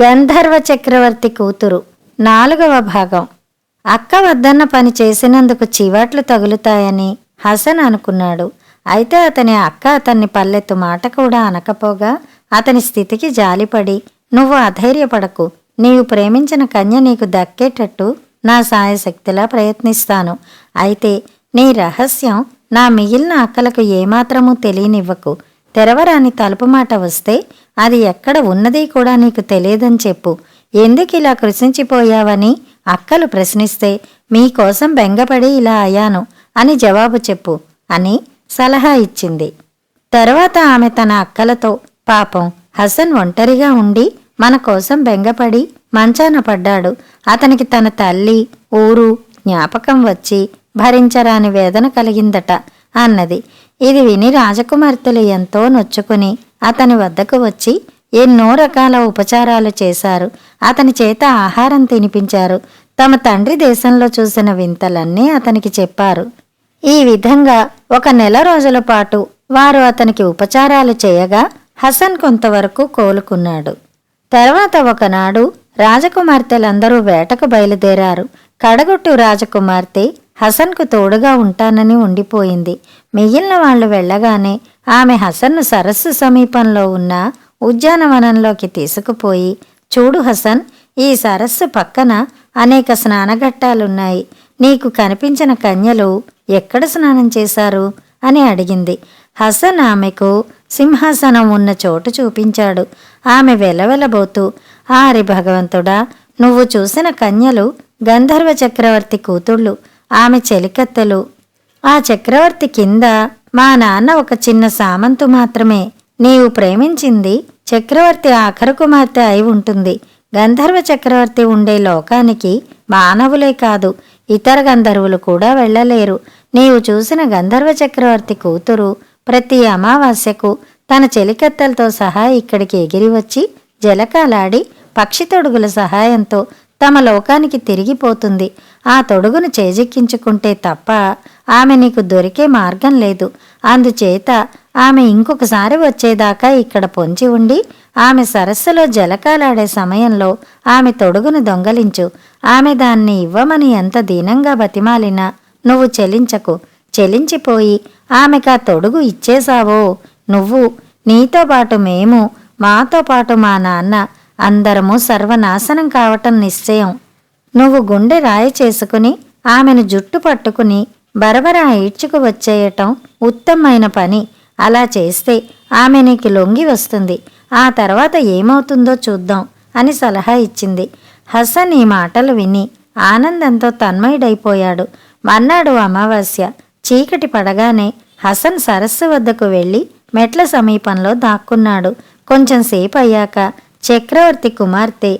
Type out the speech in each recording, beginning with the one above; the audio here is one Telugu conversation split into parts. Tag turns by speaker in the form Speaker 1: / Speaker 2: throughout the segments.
Speaker 1: గంధర్వ చక్రవర్తి కూతురు. నాలుగవ భాగం. అక్క వద్దన్న పని చేసినందుకు చివాట్లు తగులుతాయని హసన్ అనుకున్నాడు. అయితే అతని అక్క అతన్ని పల్లెత్తు మాట కూడా అనకపోగా అతని స్థితికి జాలిపడి నువ్వు అధైర్యపడకు. నీవు ప్రేమించిన కన్య నీకు దక్కేటట్టు నా సాయశక్తిలా ప్రయత్నిస్తాను. అయితే నీ రహస్యం నా మిగిలిన అక్కలకు ఏమాత్రమూ తెలియనివ్వకు. తెరవరాని తలుపు మాట వస్తే అది ఎక్కడ ఉన్నది కూడా నీకు తెలియదని చెప్పు. ఎందుకు ఇలా కృషించిపోయావని అక్కలు ప్రశ్నిస్తే మీకోసం బెంగపడి ఇలా అయ్యాను అని జవాబు చెప్పు అని సలహా ఇచ్చింది. తర్వాత ఆమె తన అక్కలతో పాపం హసన్ ఒంటరిగా ఉండి మన కోసం బెంగపడి మంచాన పడ్డాడు. అతనికి తన తల్లి ఊరు జ్ఞాపకం వచ్చి భరించరాని వేదన కలిగిందట అన్నది. ఇది విని రాజకుమార్తెలు ఎంతో నొచ్చుకుని అతని వద్దకు వచ్చి ఎన్నో రకాల ఉపచారాలు చేశారు. అతని చేత ఆహారం తినిపించారు. తమ తండ్రి దేశంలో చూసిన వింతలన్నీ అతనికి చెప్పారు. ఈ విధంగా ఒక నెల రోజుల పాటు వారు అతనికి ఉపచారాలు చేయగా హసన్ కొంతవరకు కోలుకున్నాడు. తర్వాత ఒకనాడు రాజకుమార్తెలందరూ వేటకు బయలుదేరారు. కడగొట్టు రాజకుమార్తె హసన్కు తోడుగా ఉంటానని ఉండిపోయింది. మిగిలిన వాళ్ళు వెళ్ళగానే ఆమె హసన్ను సరస్సు సమీపంలో ఉన్న ఉద్యానవనంలోకి తీసుకుపోయి చూడు హసన్ ఈ సరస్సు పక్కన అనేక స్నానఘట్టాలున్నాయి. నీకు కనిపించిన కన్యలు ఎక్కడ స్నానం చేశారు? అని అడిగింది. హసన్ ఆమెకు సింహాసనం ఉన్న చోటు చూపించాడు. ఆమె వెలవెలబోతూ ఆరి భగవంతుడా నువ్వు చూసిన కన్యలు గంధర్వ చక్రవర్తి కూతుళ్ళు ఆమె చెలికత్తెలు. ఆ చక్రవర్తి కింద మా నాన్న ఒక చిన్న సామంతు మాత్రమే. నీవు ప్రేమించింది చక్రవర్తి ఆఖరు కుమార్తె అయి ఉంటుంది. గంధర్వ చక్రవర్తి ఉండే లోకానికి మానవులే కాదు ఇతర గంధర్వులు కూడా వెళ్ళలేరు. నీవు చూసిన గంధర్వ చక్రవర్తి కూతురు ప్రతి అమావాస్యకు తన చెలికత్తెలతో సహా ఇక్కడికి ఎగిరి వచ్చి జలకాలాడి పక్షి తొడుగుల సహాయంతో తమ లోకానికి తిరిగిపోతుంది. ఆ తొడుగును చేజిక్కించుకుంటే తప్ప ఆమె నీకు దొరికే మార్గం లేదు. అందుచేత ఆమె ఇంకొకసారి వచ్చేదాకా ఇక్కడ పొంచి ఉండి ఆమె సరస్సులో జలకాలాడే సమయంలో ఆమె తొడుగును దొంగలించు. ఆమె దాన్ని ఇవ్వమని ఎంత దీనంగా బతిమాలినా నువ్వు చెలించకు. చెలించిపోయి ఆమెకు ఆ తొడుగు ఇచ్చేశావో. నువ్వు నీతో పాటు మేము మాతో పాటు మా నాన్న అందరము సర్వనాశనం కావటం నిశ్చయం. నువ్వు గుండె రాయి చేసుకుని ఆమెను జుట్టు పట్టుకుని బరబరా ఈడ్చుకు వచ్చేయటం ఉత్తమమైన పని. అలా చేస్తే ఆమె నీకు లొంగి వస్తుంది. ఆ తర్వాత ఏమవుతుందో చూద్దాం అని సలహా ఇచ్చింది. హసన్ ఈ మాటలు విని ఆనందంతో తన్మయుడైపోయాడు. మర్నాడు అమావాస్య. చీకటి పడగానే హసన్ సరస్సు వద్దకు వెళ్ళి మెట్ల సమీపంలో దాక్కున్నాడు. కొంచెం సేపు అయ్యాక చక్రవర్తి కుమార్తె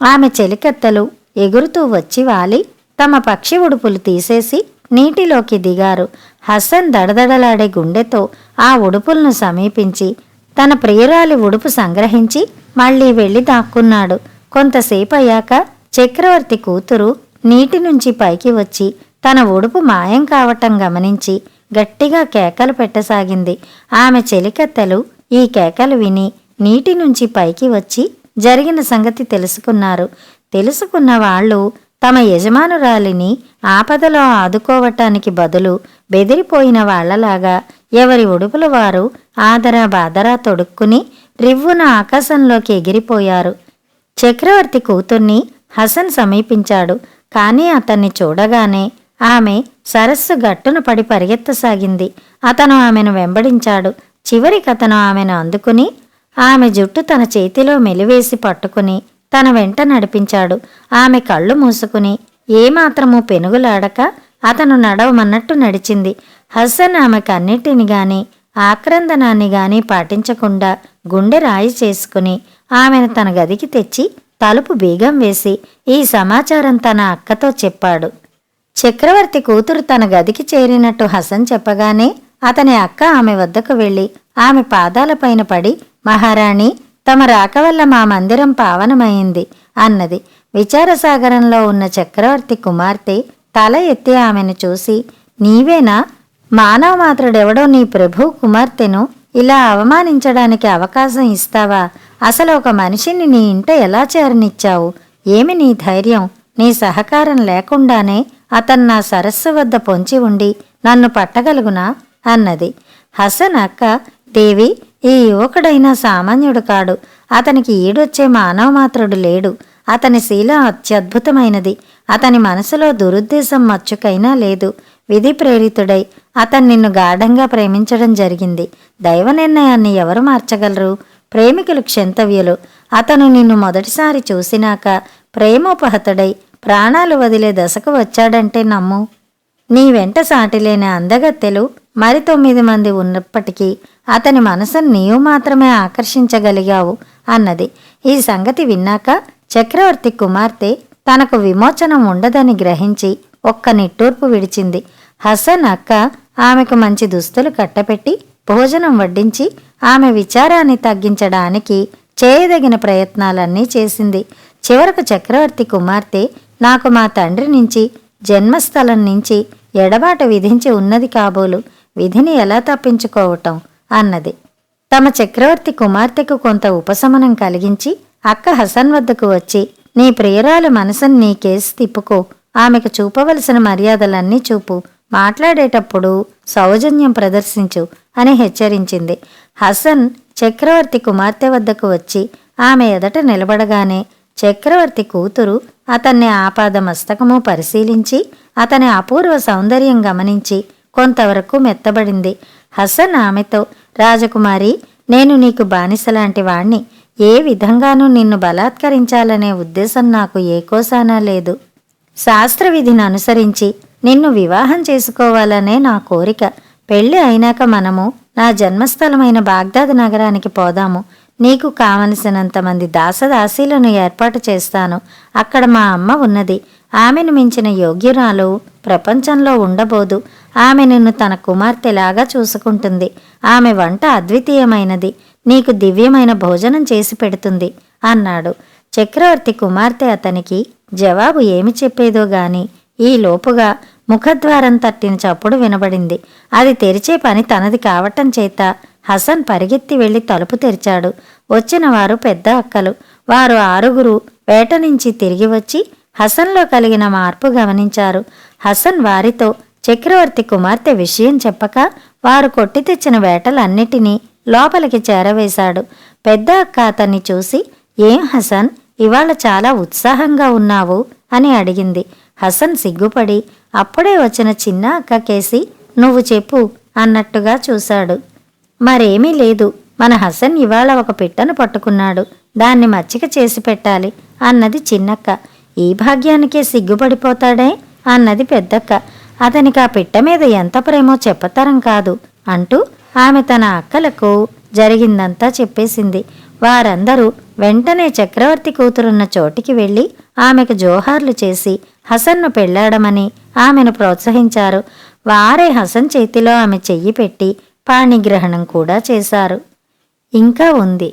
Speaker 1: ఆమె చెలికత్తలు ఎగురుతూ వచ్చి వాలి. తమ పక్షి ఉడుపులు తీసేసి నీటిలోకి దిగారు. హసన్ దడదడలాడే గుండెతో ఆ ఉడుపులను సమీపించి తన ప్రియురాలి ఉడుపు సంగ్రహించి మళ్ళీ వెళ్ళి దాక్కున్నాడు. కొంతసేపు అయ్యాక చక్రవర్తి కూతురు నీటి నుంచి పైకి వచ్చి తన ఉడుపు మాయం కావటం గమనించి గట్టిగా కేకలు పెట్టసాగింది. ఆమె చెలికత్తెలు ఈ కేకలు విని నీటి నుంచి పైకి వచ్చి జరిగిన సంగతి తెలుసుకున్నారు. తెలుసుకున్న వాళ్ళు తమ యజమానురాలిని ఆపదలో ఆదుకోవటానికి బదులు బెదిరిపోయిన వాళ్ళలాగా ఎవరి ఉడుపుల వారు ఆదరా బాదరా తొడుక్కుని రివ్వున ఆకాశంలోకి ఎగిరిపోయారు. చక్రవర్తి కూతుర్ని హసన్ సమీపించాడు. కానీ అతన్ని చూడగానే ఆమె సరస్సు గట్టున పడి పరిగెత్తసాగింది. అతను ఆమెను వెంబడించాడు. చివరికి అతను ఆమెను అందుకుని ఆమె జుట్టు తన చేతిలో మెలివేసి పట్టుకుని తన వెంట నడిపించాడు. ఆమె కళ్ళు మూసుకుని ఏమాత్రమూ పెనుగులాడక అతను నడవమన్నట్టు నడిచింది. హసన్ ఆమెకు అన్నిటిని గాని ఆక్రందనాన్ని గాని పాటించకుండా గుండె రాయి చేసుకుని ఆమెను తన గదికి తెచ్చి తలుపు బీగం వేసి ఈ సమాచారం తన అక్కతో చెప్పాడు. చక్రవర్తి కూతురు తన గదికి చేరినట్టు హసన్ చెప్పగానే అతని అక్క ఆమె వద్దకు వెళ్ళి ఆమె పాదాలపైన పడి మహారాణి తమ రాక వల్ల మా మందిరం పావనమైంది అన్నది. విచారసాగరంలో ఉన్న చక్రవర్తి కుమార్తె తల ఎత్తి ఆమెను చూసి నీవేనా? మానవ మాత్రుడెవడో నీ ప్రభు కుమార్తెను ఇలా అవమానించడానికి అవకాశం ఇస్తావా? అసలు ఒక మనిషిని నీ ఇంట ఎలా చేరనిచ్చావు? ఏమి నీ ధైర్యం? నీ సహకారం లేకుండానే అతను నా సరస్సు వద్ద పొంచి ఉండి నన్ను పట్టగలుగునా? అన్నది. హసన్ అక్క దేవి ఈ యువకుడైనా సామాన్యుడు కాడు. అతనికి ఈడొచ్చే మానవ మాత్రుడు లేడు. అతని శీలం అత్యద్భుతమైనది. అతని మనసులో దురుద్దేశం మచ్చుకైనా లేదు. విధి ప్రేరితుడై అతను నిన్ను గాఢంగా ప్రేమించడం జరిగింది. దైవ నిర్ణయాన్ని ఎవరు మార్చగలరు? ప్రేమికులు క్షంతవ్యులు. అతను నిన్ను మొదటిసారి చూసినాక ప్రేమోపహతుడై ప్రాణాలు వదిలే దశకు వచ్చాడంటే నమ్ము. నీ వెంట సాటిలేని అందగత్తెలు మరి తొమ్మిది మంది ఉన్నప్పటికీ అతని మనసును నీవు మాత్రమే ఆకర్షించగలిగావు అన్నది. ఈ సంగతి విన్నాక చక్రవర్తి కుమార్తె తనకు విమోచనం ఉండదని గ్రహించి ఒక్క నిట్టూర్పు విడిచింది. హసన్ అక్క ఆమెకు మంచి దుస్తులు కట్టపెట్టి భోజనం వడ్డించి ఆమె విచారాన్ని తగ్గించడానికి చేయదగిన ప్రయత్నాలన్నీ చేసింది. చివరకు చక్రవర్తి కుమార్తె నాకు మా తండ్రి నుంచి జన్మస్థలం నుంచి ఎడబాట విధించి ఉన్నది కాబోలు. విధిని ఎలా తప్పించుకోవటం? అన్నది. తమ చక్రవర్తి కుమార్తెకు కొంత ఉపశమనం కలిగించి అక్క హసన్ వద్దకు వచ్చి నీ ప్రియురాలు మనసుని నీ కేసు తిప్పుకో. ఆమెకు చూపవలసిన మర్యాదలన్నీ చూపు. మాట్లాడేటప్పుడు సౌజన్యం ప్రదర్శించు అని హెచ్చరించింది. హసన్ చక్రవర్తి కుమార్తె వద్దకు వచ్చి ఆమె ఎదట నిలబడగానే చక్రవర్తి కూతురు అతన్ని ఆపాద మస్తకము పరిశీలించి అతని అపూర్వ సౌందర్యం గమనించి కొంతవరకు మెత్తబడింది. హసన్ ఆమెతో రాజకుమారి నేను నీకు బానిసలాంటి వాణ్ణి. ఏ విధంగానూ నిన్ను బలాత్కరించాలనే ఉద్దేశం నాకు ఏ కోసానా లేదు. శాస్త్రవిధిని అనుసరించి నిన్ను వివాహం చేసుకోవాలనే నా కోరిక. పెళ్ళి అయినాక మనము నా జన్మస్థలమైన బాగ్దాద్ నగరానికి పోదాము. నీకు కావలసినంతమంది దాసదాసీలను ఏర్పాటు చేస్తాను. అక్కడ మా అమ్మ ఉన్నది. ఆమెను మించిన యోగ్యురాలు ప్రపంచంలో ఉండబోదు. ఆమె నిన్ను తన కుమార్తెలాగా చూసుకుంటుంది. ఆమె వంట అద్వితీయమైనది. నీకు దివ్యమైన భోజనం చేసి పెడుతుంది అన్నాడు. చక్రవర్తి కుమార్తె అతనికి జవాబు ఏమి చెప్పేదో గాని ఈ లోపుగా ముఖద్వారం తట్టిన చప్పుడు వినబడింది. అది తెరిచే పని తనది కావటం చేత హసన్ పరిగెత్తి వెళ్ళి తలుపు తెరిచాడు. వచ్చిన వారు పెద్ద అక్కలు. వారు ఆరుగురు వేట నుంచి తిరిగి వచ్చి హసన్లో కలిగిన మార్పు గమనించారు. హసన్ వారితో చక్రవర్తి కుమార్తె విషయం చెప్పక వారు కొట్టి తెచ్చిన వేటలన్నిటినీ లోపలికి చేరవేశాడు. పెద్ద అక్క అతన్ని చూసి ఏం హసన్? ఇవాళ చాలా ఉత్సాహంగా ఉన్నావు అని అడిగింది. హసన్ సిగ్గుపడి అప్పుడే వచ్చిన చిన్న అక్క కేసి నువ్వు చెప్పు అన్నట్టుగా చూశాడు. మరేమీ లేదు. మన హసన్ ఇవాళ ఒక పిట్టను పట్టుకున్నాడు. దాన్ని మచ్చిక చేసి పెట్టాలి అన్నది చిన్నక్క. ఈ భాగ్యానికే సిగ్గుపడిపోతాడే అన్నది పెద్దక్క. అతనికి ఆ పిట్ట మీద ఎంత ప్రేమో చెప్పతరం కాదు అంటూ ఆమె తన అక్కలకు జరిగిందంతా చెప్పేసింది. వారందరూ వెంటనే చక్రవర్తి కూతురున్న చోటికి వెళ్ళి ఆమెకు జోహార్లు చేసి హసన్ను పెళ్ళాడమని ఆమెను ప్రోత్సహించారు. వారే హసన్ చేతిలో ఆమె చెయ్యి పెట్టి పాణిగ్రహణం కూడా చేశారు. ఇంకా ఉంది.